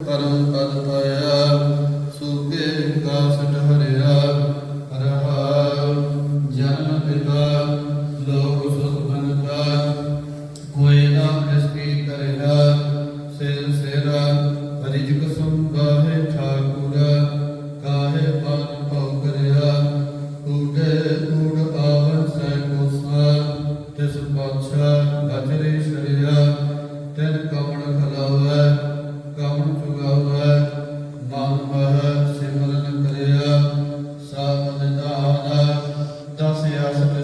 ਪਰਮ ਪਦ ਪਾਇਆ ਸੂਕੇ ਕਾਸਟ ਹਰਿਆ ਰਹਾ ਜਨਮ ਪਿਤਾ, ਲੋਕ ਸੁਖ ਬੰਦਾ ਕੋਈ ਨਾ ਕ੍ਰਿਸ਼ਟੀ ਕਰਿਆ ਸਿਰ ਸਿਰਾ ਰਿਜਕ